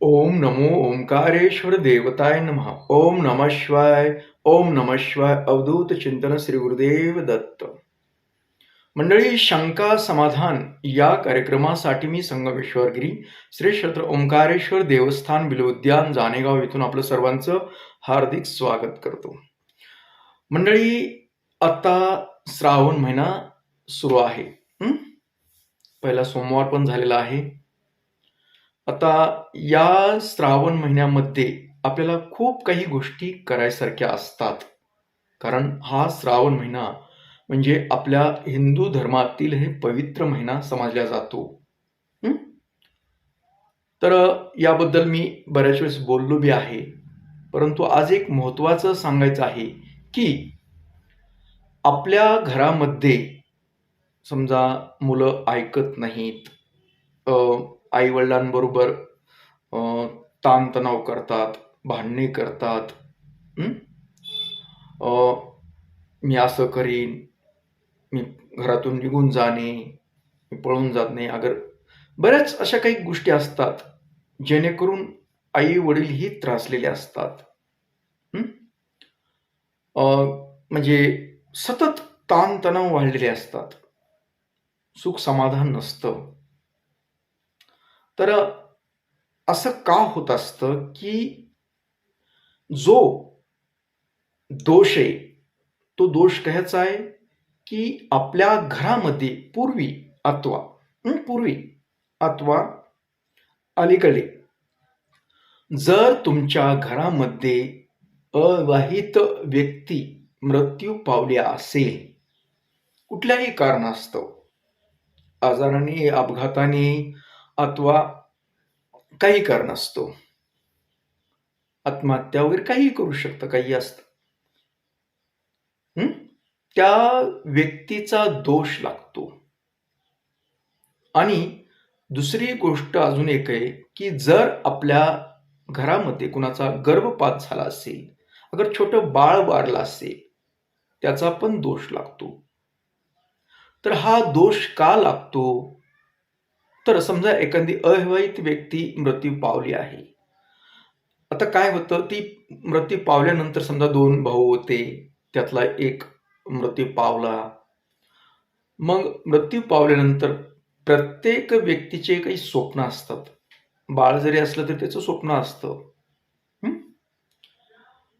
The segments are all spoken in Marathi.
ओम नमो ओंकारेश्वर देवताय नमः। ओम नमः शिवाय ओम नमः शिवाय अवधूत चिंतन श्री गुरुदेव दत्त। मंडळी शंका समाधान या कार्यक्रमासाठी मी संगमेश्वरगिरी श्री क्षेत्र ओंकारेश्वर देवस्थान बिलोद्यान जानेगाव येथून आपलं सर्वांचं हार्दिक स्वागत करतो। मंडळी आता श्रावण महिना सुरू आहे पहिला सोमवार पण झालेला आहे आता या श्रावण महिन्यामध्ये आपल्याला खूप काही गोष्टी करायसारख्या असतात. कारण हा श्रावण महिना म्हणजे आपल्या हिंदू धर्मातील हे पवित्र महिना समजला जातो. तर याबद्दल मी बऱ्याच वेळेस बोललो बी आहे. परंतु आज एक महत्त्वाचं सांगायचं आहे की आपल्या घरामध्ये समजा मुलं ऐकत नाहीत आई वडिलांबरोबर ताणतणाव करतात भांडणे करतात मी असं करीन मी घरातून निघून जाणे मी पळून जात नाही. अगर बऱ्याच अशा काही गोष्टी असतात जेणेकरून आई वडील ही त्रासलेले असतात. म्हणजे सतत ताणतणाव वाढलेले असतात. सुख समाधान नसतं. तर असं का होत असतं की जो दोष आहे तो दोष कह्याचा आहे की आपल्या घरामध्ये पूर्वी अथवा पूर्वी अथवा अलीकडे जर तुमच्या घरामध्ये अवाहित व्यक्ती मृत्यू पावल्या असेल कुठल्याही कारणास्तव आजाराने अपघाताने अथवा काही कारण असतो. आत्महत्या वगैरे काही करू शकतं काही असतं. त्या व्यक्तीचा दोष लागतो. आणि दुसरी गोष्ट अजून एक आहे की जर आपल्या घरामध्ये कुणाचा गर्भपात झाला असेल अगर छोटं बाळ वारलं असेल त्याचा पण दोष लागतो. तर हा दोष का लागतो? तर समजा एखादी अविवाहित व्यक्ती मृत्यू पावली आहे. आता काय होतं? ती मृत्यू पावल्यानंतर समजा दोन भाऊ होते त्यातला एक मृत्यू पावला. मग मृत्यू पावल्यानंतर प्रत्येक व्यक्तीचे काही स्वप्न असतात. बाळ जरी असलं तरी त्याचं स्वप्न असतं.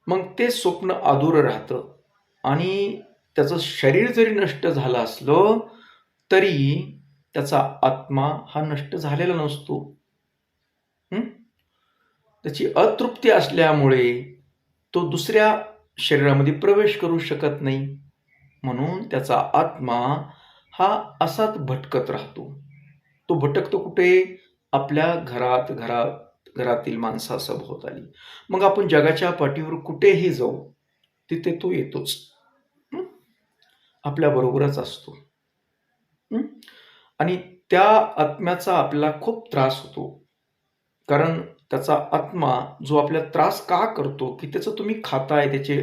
मग ते स्वप्न अधुरं राहतं. आणि त्याचं शरीर जरी नष्ट झालं असलं तरी त्याचा आत्मा हा नष्ट झालेला नसतो. त्याची अतृप्ती असल्यामुळे तो दुसऱ्या शरीरामध्ये प्रवेश करू शकत नाही. म्हणून त्याचा आत्मा हा असाच भटकत राहतो. तो भटकतो कुठे? आपल्या घरात घरात घरातील माणसा सभोवताली मग आपण जगाच्या पाठीवर कुठेही जाऊ तिथे तो येतोच. आपल्या बरोबरच असतो. आणि त्या आत्म्याचा आपल्याला खूप त्रास होतो. कारण त्याचा आत्मा जो आपल्याला त्रास का करतो की त्याचं तुम्ही खाताय त्याचे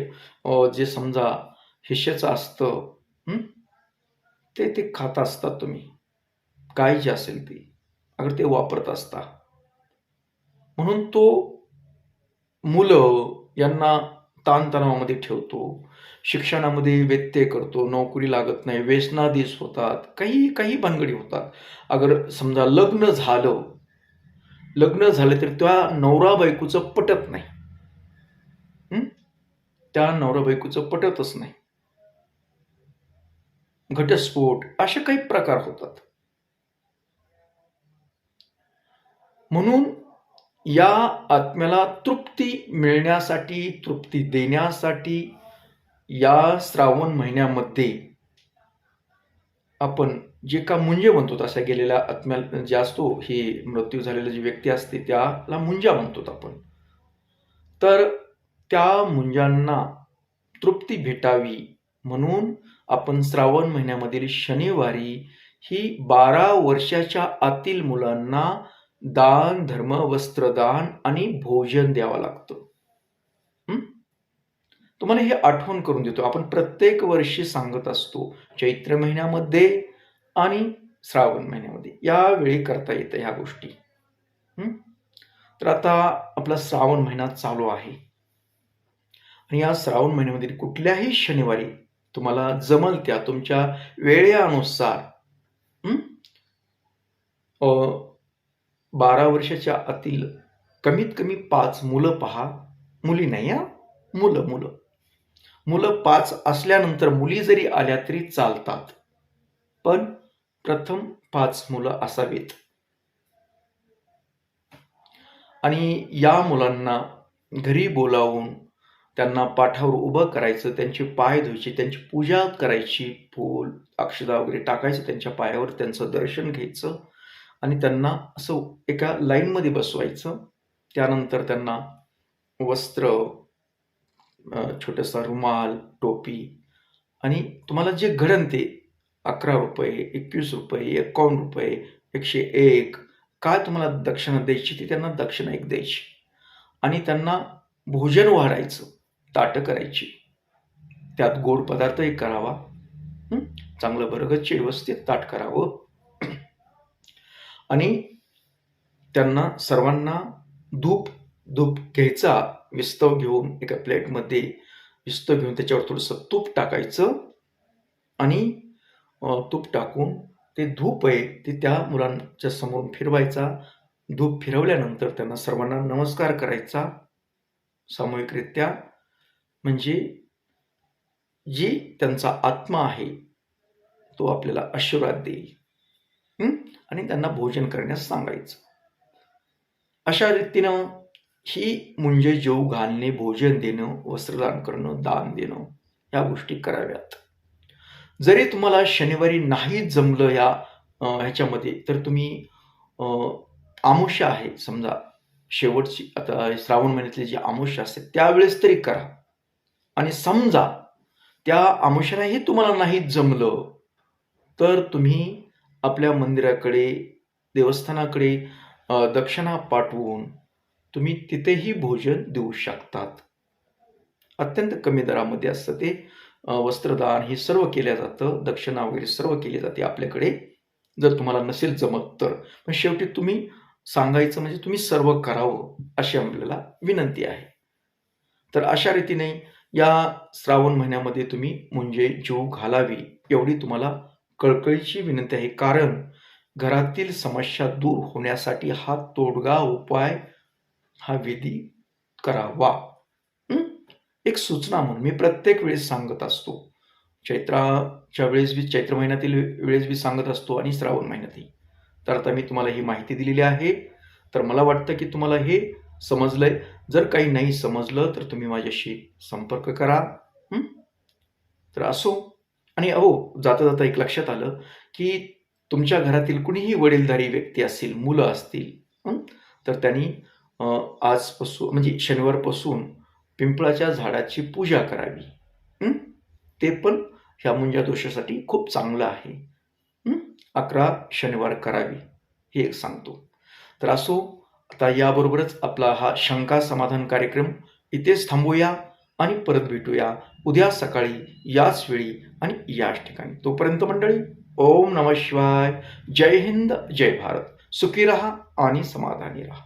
जे समजा हिशेचं असतं ते ते खात असतात तुम्ही. काय जे असेल ते. अगर ते वापरत असता. म्हणून तो मुलं यांना ताणतणावामध्ये ठेवतो शिक्षणामध्ये व्यत्यय करतो नोकरी लागत नाही व्यसनाधीश होतात काही काही भानगडी होतात. अगर समजा लग्न झालं लग्न झालं तर त्या नवरा बायकोचं पटत नाही. त्या नवरा बायकोचं पटतच नाही. घटस्फोट असे काही प्रकार होतात. म्हणून या आत्म्याला तृप्ती मिळण्यासाठी तृप्ती देण्यासाठी या श्रावण महिन्यामध्ये आपण जे का मुंजे म्हणतो अशा गेलेल्या आत्म्या जे असतो ही मृत्यू झालेली जी व्यक्ती असते त्याला मुंजा म्हणतो आपण. तर त्या मुंजांना तृप्ती भेटावी म्हणून आपण श्रावण महिन्यामधील शनिवारी ही बारा वर्षाच्या आतील मुलांना दान धर्म वस्त्रदान आणि भोजन द्यावं लागतं. तुम्हाला हे आठवण करून देतो. आपण प्रत्येक वर्षी सांगत असतो चैत्र महिन्यामध्ये आणि श्रावण महिन्यामध्ये. यावेळी करता येतं ह्या गोष्टी. तर आता आपला श्रावण महिना चालू आहे. आणि या श्रावण महिन्यामध्ये कुठल्याही शनिवारी तुम्हाला जमल त्या तुमच्या वेळेनुसार बारा वर्षाच्या आतील कमीत कमी पाच मुलं पहा. मुली नाही हा? मुलं मुलं. मुलं पाच असल्यानंतर मुली जरी आल्या तरी चालतात. पण प्रथम पाच मुलं असावीत. आणि या मुलांना घरी बोलावून त्यांना पाठावर उभं करायचं त्यांचे पाय धुवायचे त्यांची पूजा करायची फूल अक्षदा वगैरे टाकायचं त्यांच्या पायावर त्यांचं दर्शन घ्यायचं आणि त्यांना असं एका लाईनमध्ये बसवायचं. त्यानंतर त्यांना वस्त्र छोटंसं छोटासा रुमाल टोपी आणि तुम्हाला जे घडन ते अकरा रुपये एकवीस रुपये एकावन्न रुपये एकशे एक काय तुम्हाला दक्षिणा द्यायची ती त्यांना दक्षिणा एक द्यायची. आणि त्यांना भोजन वाढायचं ताटं करायची. त्यात गोड पदार्थही करावा. चांगलं बरगतचे व्यवस्थित ताट करावं. आणि त्यांना सर्वांना धूप धूप घ्यायचा विस्तव घेऊन एका प्लेटमध्ये विस्तव घेऊन त्याच्यावर थोडंसं तूप टाकायचं आणि तूप टाकून ते धूप आहे ते त्या मुलांच्या समोरून फिरवायचा. धूप फिरवल्यानंतर त्यांना सर्वांना नमस्कार करायचा सामूहिकरित्या. म्हणजे जी त्यांचा आत्मा आहे तो आपल्याला आशीर्वाद देईल. आणि त्यांना भोजन करण्यास सांगायचं. अशा रीतीनं ही म्हणजे जेव घालणे भोजन देणं वस्त्रदान करणं दान देणं या गोष्टी कराव्यात. जरी तुम्हाला शनिवारी नाही जमलं या ह्याच्यामध्ये तर तुम्ही अ, आहे. समजा शेवटची आता श्रावण महिन्यातली जी आमुष्या असते त्यावेळेस तरी करा. आणि समजा त्या आमुष्यालाही तुम्हाला नाही जमलं तर तुम्ही आपल्या मंदिराकडे देवस्थानाकडे दक्षिणा पाठवून तुम्ही तिथेही भोजन देऊ शकतात. अत्यंत कमी दरामध्ये असतं ते. वस्त्रदान हे सर्व केलं जातं. दक्षिणा वगैरे सर्व केली जाते आपल्याकडे. जर तुम्हाला नसेल जमत तर. पण शेवटी तुम्ही सांगायचं म्हणजे तुम्ही सर्व करावं अशी आपल्याला विनंती आहे. तर अशा रीतीने या श्रावण महिन्यामध्ये तुम्ही म्हणजे जीव घालावी एवढी तुम्हाला कळकळीची विनंती आहे. कारण घरातील समस्या दूर होण्यासाठी हा तोडगा उपाय हा विधी करावा. एक सूचना म्हणून मी प्रत्येक वेळेस सांगत असतो. चैत्राच्या वेळेस बी चैत्र महिन्यातील वेळेस बी सांगत असतो आणि श्रावण महिन्यातही. तर आता मी तुम्हाला ही माहिती दिलेली आहे. तर मला वाटतं की तुम्हाला हे समजलंय. जर काही नाही समजलं तर तुम्ही माझ्याशी संपर्क करा. तर असो. आणि अहो जाता जाता एक लक्षात आलं की तुमच्या घरातील कुणीही वडीलधारी व्यक्ती असतील मुलं असतील तर त्यांनी आजपासून म्हणजे शनिवारपासून पिंपळाच्या झाडाची पूजा करावी ते पण ह्या मुंजा दोषासाठी खूप चांगलं आहे अकरा शनिवार करावी हे एक सांगतो. तर असो आता याबरोबरच आपला हा शंका समाधान कार्यक्रम इथेच थांबूया. आणि परत भेटूया उद्या सकाळी याच वेळी आणि याच ठिकाणी. तोपर्यंत मंडळी ओम नम शिवाय. जय हिंद जय भारत. सुखी रहा आणि समाधानी रहा.